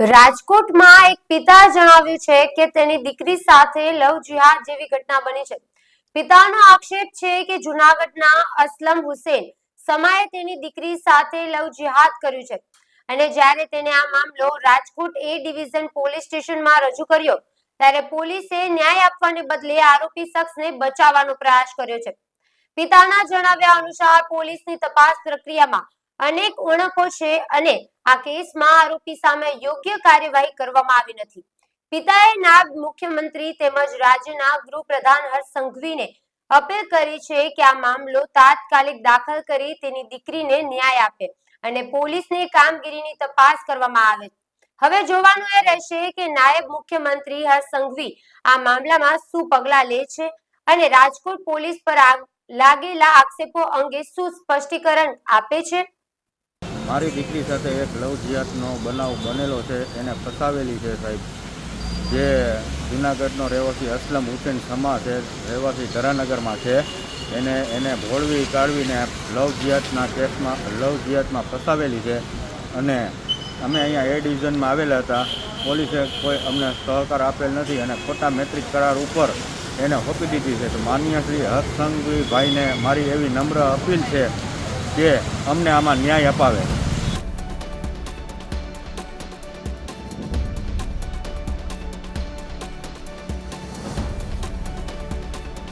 રાજકોટમાં એક પિતા જણાવ્યું છે કે તેની દીકરી સાથે લવ જિહાદ જેવી ઘટના બની છે. પિતાનો આક્ષેપ છે કે જુનાગઢના અસલમ હુસેન સમાએ તેની દીકરી સાથે લવ જિહાદ કર્યું છે અને જ્યારે તેને આ મામલો રાજકોટ એ ડિવિઝન પોલીસ સ્ટેશનમાં રજૂ કર્યો, ત્યારે પોલીસે ન્યાય આપવાને બદલે આરોપી શખ્સને બચાવવાનો પ્રયાસ કર્યો છે. પિતાના જણાવ્યા અનુસાર પોલીસની તપાસ પ્રક્રિયામાં અનેક ઉણકો છે અને આ કેસમાં આરોપી સામે યોગ્ય કાર્યવાહી કરવામાં આવી નથી. પિતાએ નાયબ મુખ્યમંત્રી તેમજ રાજ્યના ગૃહપ્રધાન હર્ષ સંઘવીને અપીલ કરી છે કે આ મામલો તાત્કાલિક દાખલ કરી તેની દીકરીને ન્યાય આપે અને પોલીસની કામગીરીની તપાસ કરવામાં આવે. હવે જોવાનું એ રહેશે કે નાયબ મુખ્યમંત્રી હર્ષ સંઘવી આ મામલામાં શું પગલાં લે છે અને રાજકોટ પોલીસ પર લાગેલા આક્ષેપો અંગે શું સ્પષ્ટીકરણ આપે છે? મારી દીકરી સાથે એક લવજિયાતનો બનાવ બનેલો છે, એને ફસાવેલી છે સાહેબ. જે જુનાગઢનો રહેવાસી અસલમ હુસેન સમા છે, રહેવાસી ધરાનગરમાં છે. એને એને ભોળવી કાઢવીને લવજિયાતના કેસમાં લવજિયાતમાં ફસાવેલી છે. અને અમે અહીંયા એ ડિવિઝનમાં આવેલા હતા. પોલીસે કોઈ અમને સહકાર આપેલ નથી અને ખોટા મેટ્રિક કરાર ઉપર એને હોપી દીધી છે. તો માન્ય શ્રી હર્ષ મારી એવી નમ્ર અપીલ છે કે અમને આમાં ન્યાય અપાવે.